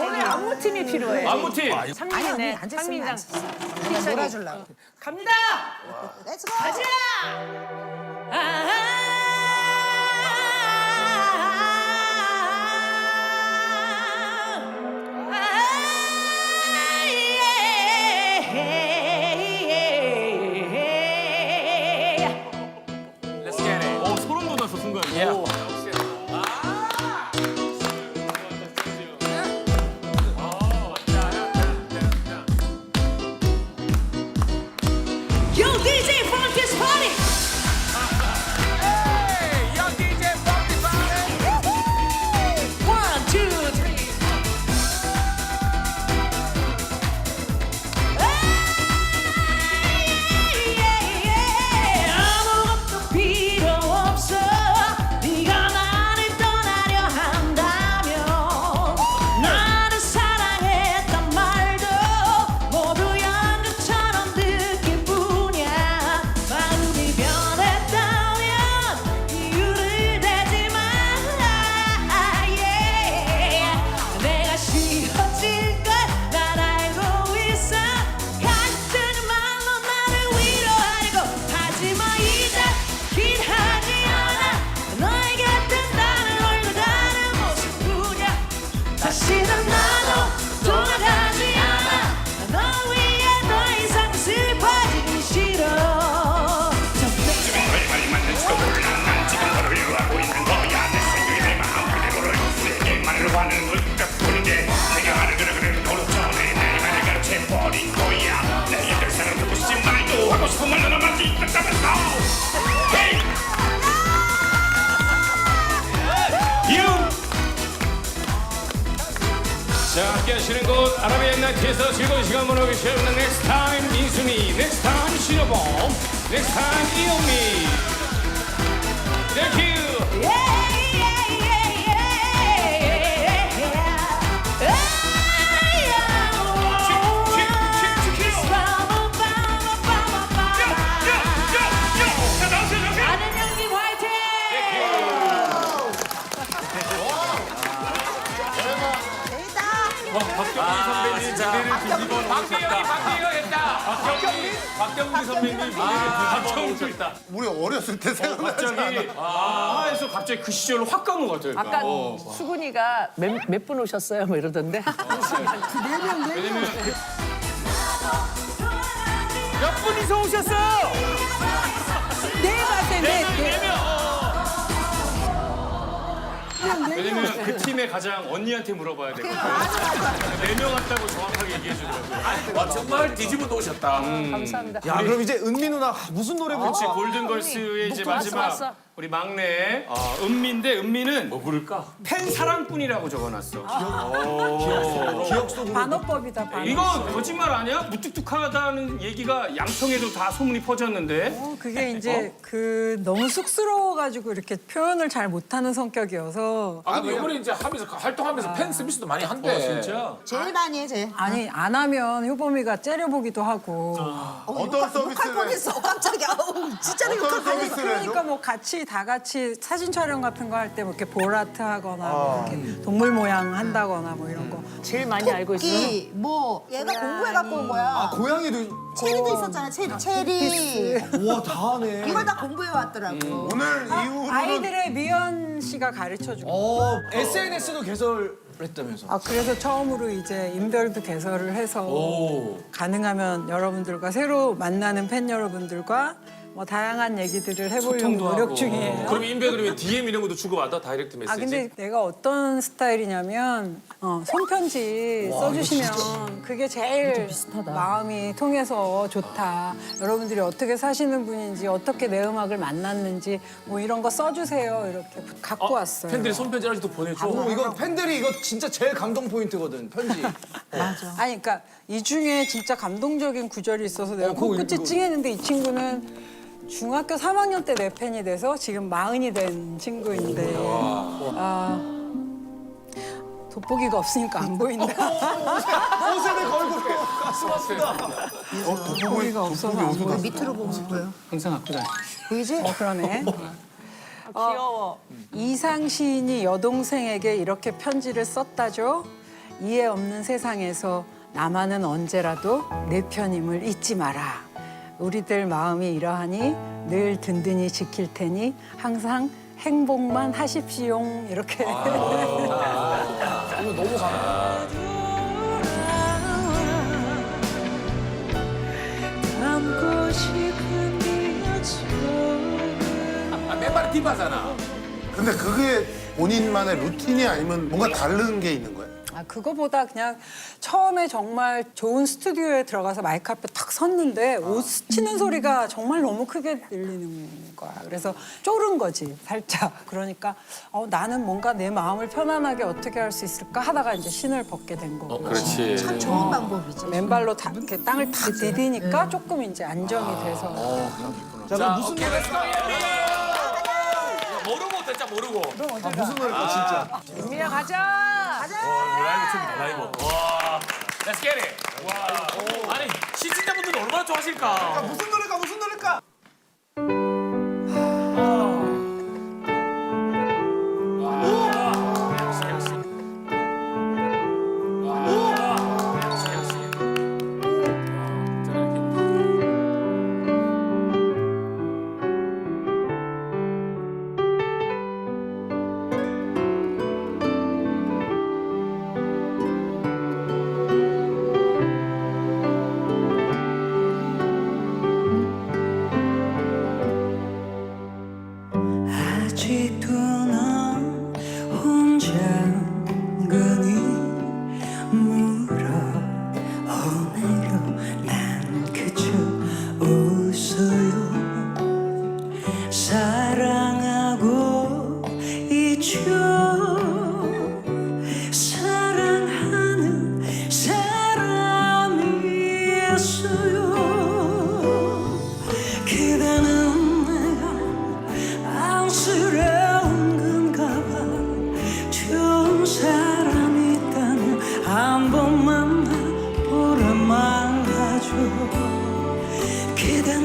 오늘 안무팀이 필요해. 안무팀. 상민이네. 내가 놀아주려고. 갑니다. 렛츠고. 가자. 함께 하시는 곳 아라비안 나이트에서 즐거운 시간 보내고 계시는 넥스트 타임 인순이, 넥스트 타임 신여범, 넥스트 타임 이영미. 땡큐! 박경리, 박경리가 했다. 박경리, 박경리 선배님 무대를 뒤집어 놓으셨다. 우리 어렸을 때 생각나지 갑자기 아 해서 갑자기 그 시절로 확간것 같아요. 아까 어. 수근이가 몇 분 오셨어요? 뭐 이러던데. 몇 분이서 오셨어요? 왜냐면 그 팀의 가장 언니한테 물어봐야 되거든요. 네명 왔다고 정확하게 얘기해 주더라고요. 와 정말 뒤집어 놓으셨다. 감사합니다. 야 그럼 이제 은미 누나 무슨 노래 부르지? 그렇지 골든걸스의 이제 마지막 왔어. 우리 막내 어, 은미인데 은미는 뭐 부를까? 팬 사랑꾼이라고 적어놨어. 기억 속으로 반어법이다. 반어. 이거 거짓말 아니야? 무뚝뚝하다는 얘기가 양평에도 다 소문이 퍼졌는데. 어, 그게 이제 그 너무 쑥스러워가지고 이렇게 표현을 잘 못하는 성격이어서 아 근데 이번에 이제 하면서 활동하면서 팬 서비스도 많이 한대. 진짜? 제일 많이 해, 제일. 아니 안 하면 효범이가 째려보기도 하고 어떤 서비스를 욕할 뻔했어, 깜짝이야. 어우, 진짜로 어떤 욕할 뻔했어. 그러니까 뭐 같이 다 같이 사진 촬영 같은 거 할 때 뭐 이렇게 보라트 하거나 뭐 이렇게 동물 모양 한다거나 뭐 이런 거 제일 많이 알고 있어요. 토끼, 뭐, 얘가 공부해 갖고 온 거야. 아 고양이도 체리도 있었잖아, 체리. 체리. 우와 다 하네. 이걸 다 공부해 왔더라고. 오늘 이후로는 아이들의 미연 씨가 가르쳐 주고 어 SNS도 개설했다면서. 아 그래서 처음으로 이제 인별도 개설을 해서 가능하면 여러분들과 새로 만나는 팬 여러분들과 뭐 다양한 얘기들을 해보려고 노력 중이에요. 그럼 인베 그러면 DM 이런 것도 주고받아 다이렉트 메시지. 아 근데 내가 어떤 스타일이냐면 어, 손편지 써주시면 그게 제일 마음이 통해서 좋다. 여러분들이 어떻게 사시는 분인지 어떻게 내 음악을 만났는지 뭐 이런 거 써주세요 이렇게 갖고 왔어요. 팬들이 손편지 아직도 보내줘. 오 이거 팬들이 이거 진짜 제일 감동 포인트거든 편지. 아니 그러니까 이 중에 진짜 감동적인 구절이 있어서 내가 어, 그거 코끝이 이거. 찡했는데 이 친구는 중학교 3학년 때 내 팬이 돼서 지금 마흔이 된 친구인데 아 돋보기가 없으니까 안 보인다. 옷에 내 걸고 돋보기가 없어서 안 보여. 밑으로 보면 보여. 항상 갖고 다니. 보이지? 어 그러네. 귀여워. 이상 시인이 여동생에게 이렇게 편지를 썼다죠. 이해 없는 세상에서 나만은 언제라도 내 편임을 잊지 마라. 우리들 마음이 이러하니 늘 든든히 지킬 테니 항상 행복만 하십시오. 이렇게. 이거 너무 감. 담고 싶은 아, 맨발이 딥하잖아. 근데 그게 본인만의 루틴이 아니면 뭔가 다른 게 있는 거야? 아, 그거보다 그냥 처음에 정말 좋은 스튜디오에 들어가서 마이크 앞에 탁 섰는데 옷 스치는 소리가 정말 너무 크게 들리는 거야. 그래서 쫄은 거지, 살짝. 그러니까 어, 나는 뭔가 내 마음을 편안하게 어떻게 할 수 있을까 하다가 이제 신을 벗게 된 거고. 어, 그렇지. 참 좋은 방법이지. 맨발로 다 이렇게 땅을 탁 디디니까 조금 이제 안정이 돼서. 자, 자, 그럼 무슨 오케이, 노래 예비! 모르고 됐자 모르고. 아, 무슨 노래일까 진짜? 민미야 가자. 라이브 춤이다, 라이브. 와, 렛츠 겟 잇. 와. 아니, 시청자분들은 얼마나 좋아하실까? 무슨 노래가 무슨 오늘로 그저 웃어요. 사랑하고 있죠. 사랑하는 사람이었어요. 기대